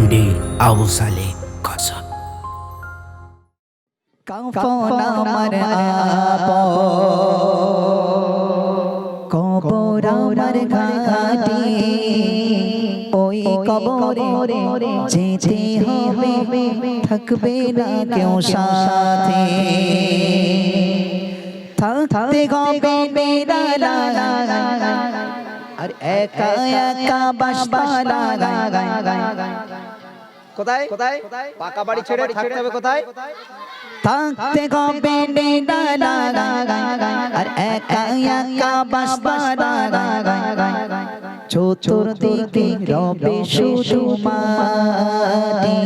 MD Abu সালে কসব কাফন আমার কবর আমার ঘাটি ওই কবরে যেতে হবে থাকবে না কেউ সাথে থাকতে হবে বেড়ালা আর একা একা বাসবালা কোথায় কোথায় পাকা বাড়ি ছেড়ে থাকতে হবে কোথায় থাকতে হবে আর একা একা বাসবালা চতুর্দিকে রবে শুধু মাটি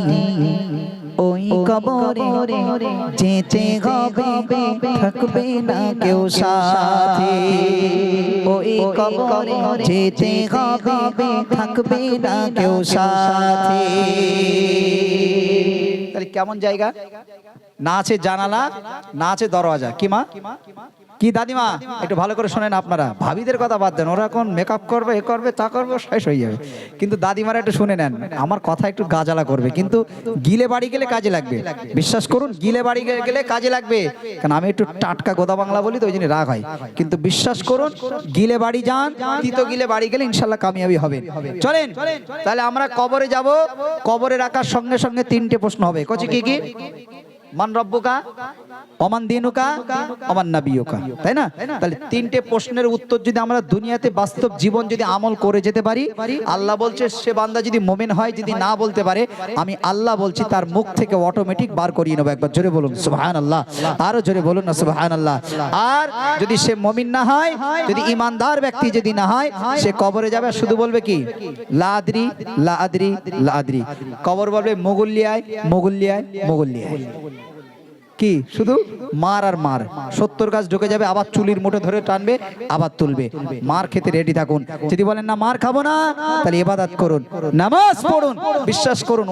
ওই কবরে যেতে হবে, থাকবে না কেউ সাথে। ওই কবরে যেতে হবে, থাকবে না কেউ সাথে। তাহলে কেমন জায়গা? না আছে জানালা, না আছে দরওয়াজা। কি মা? কি দাদিমা? একটু ভালো করে শোনেন আপনারা। ভাবিদের কথা বাদ দেন, ওরা এখন মেকআপ করবে, এ করবে, তা করবে, শেষ হয়ে যাবে। কিন্তু দাদিমারা একটু শুনে নেন, আমার কথা একটু গাজালা করবে। কিন্তু গিলে বাড়ি গেলে কাজে লাগবে। বিশ্বাস করুন, গিলে বাড়ি গেলে কাজে লাগবে। কারণ আমি একটু টাটকা গোদা বাংলা বলি তো, ওই জন্য রাগ হয়। কিন্তু বিশ্বাস করুন, গিলে বাড়ি যান, তিতো গিলে বাড়ি গেলে ইনশাল্লাহ কামিয়াবি হবে। চলেন, তাহলে আমরা কবরে যাব। কবরে রাখার সঙ্গে সঙ্গে তিনটে প্রশ্ন হবে। কচি কি কি? মান রব্বুকা অমান দিনুকা অমান নাবিয়ুকা। তাই না? তাহলে তিনটে প্রশ্নের উত্তর যদি আমরা দুনিয়াতে বাস্তব জীবন যদি আমল করে যেতে পারি, আল্লাহ বলছে, সে বান্দা যদি মোমেন হয়, যদি না বলতে পারে, আমি আল্লাহ বলছি, তার মুখ থেকে অটোমেটিক বার করিয়ে নেব একবার। জোরে বলুন সুবহান আল্লাহ আরও জোরে বলুন না সুবহান আল্লাহ আর যদি সে মমিন না হয়, যদি ইমানদার ব্যক্তি যদি না হয়, সে কবরে যাবে, শুধু বলবে কি? লাদ্রি লাদ্রি লাদ্রি কবর বলবে, মোগুল্লিয়ায় মোগুল্লিয়ায় মোগুল্লিয়ায়। কি? শুধু? মার আর মার। সত্তর গাছ ঢুকে যাবে, আবার চুলির মুঠে ধরে টানবে, আবার তুলবে। মার খেতে রেডি থাকুন। যদি বলেন, না, মার খাব না, তাহলে ইবাদত করুন। নামাজ পড়ুন, বিশ্বাস করুন।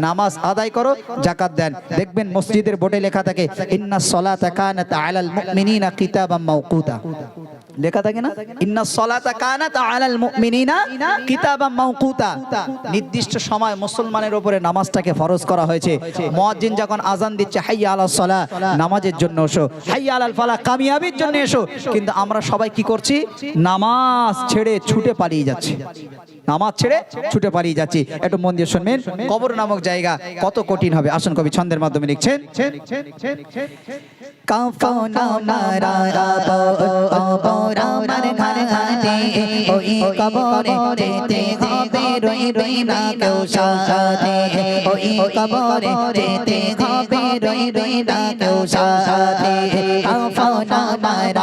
নামাজ আদায় করো, যাকাত দেন। দেখবেন মসজিদের বোর্ডে লেখা থাকে লেখা থাকে না? নির্দিষ্ট সময় মুসলমানের উপরে নামাজটাকে ফরজ করা হয়েছে। মুয়াজ্জিন যখন আজান দিচ্ছে, হাইয়া আলাস সালাহ, নামাজের জন্য এসো। হাইয়া আলাল ফালা কামিয়াবির জন্য এসো। কিন্তু আমরা সবাই কি করছি? নামাজ ছেড়ে ছুটে পালিয়ে যাচ্ছি। নামাজ ছেড়ে ছুটে পালিয়ে যাচ্ছি। একটু মন দিয়ে শুনবেন, কবর নামক জায়গা কত কঠিন হবে? আসন কবি ছন্দের মাধ্যমে লিখছেন কাফন কবর আমার ঘাটে ওই কবরে যেতে হবে রই রই না কেউ সাথে ওই কবরে যেতে হবে রই রই না কেউ সাথে কাফন আমার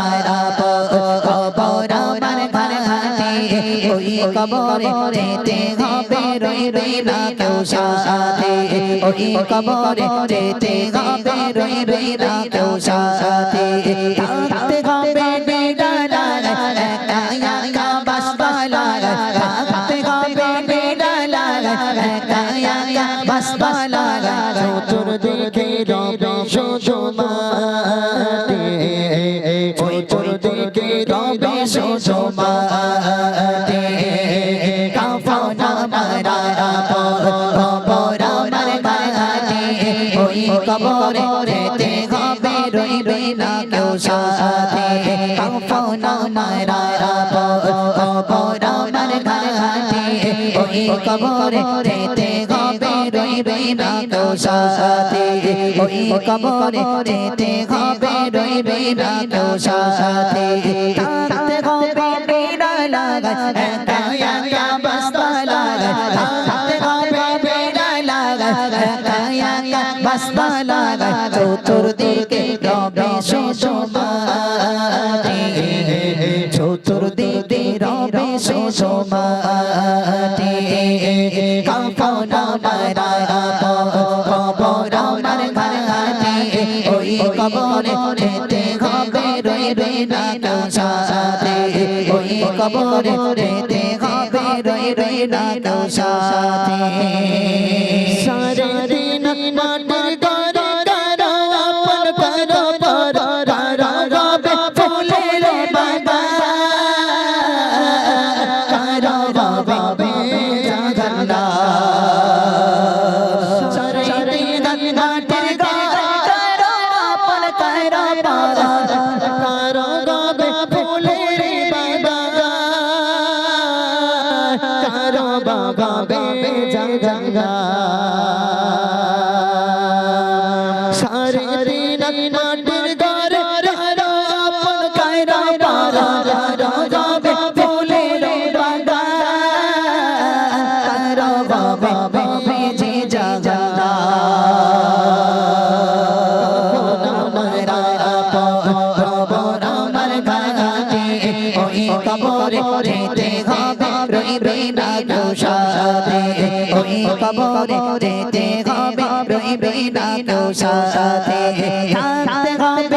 কবর আমার ওই কবরে যেতে হবে রই রই না কেউ সাথে। ওই কবরে যেতে হবে রই রই না কেউ সাথে। চতুর্দিকে রবে মাটি কাফনা মারা কবর আমার বাড়ি ওই কবরে যেতে হবে রই রই না কেউ সাথে কাফনা মারা কবর হবে রই রই না কেউ সাথে ওই কবরে যেতে হবে রই রই না কেউ সাথে থাকতে হবে বিনা লাগা একা একা বাসতা লাগা থাকতে হবে বিনা লাগা একা একা বাসতা লাগা কবর যেতে হবে রই রই কেউ সাথে ওই কবরে যেতে হবে রই রই না সাথে সারা দিন গাবে গাবে যে জাগা। কবরে যেতে হবে, রইবে না সাথে ওই কবরে যেতে হবে, রইবে না সাথে থাকতে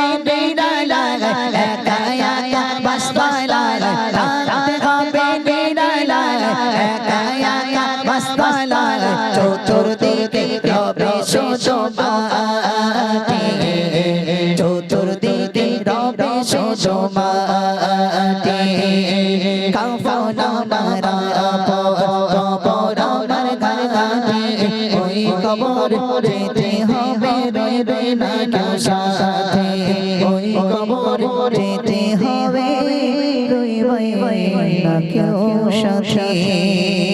রইবে না কেউ সাথে। ওই কবর যেতে হবে। রইবে না কেউ সাথে।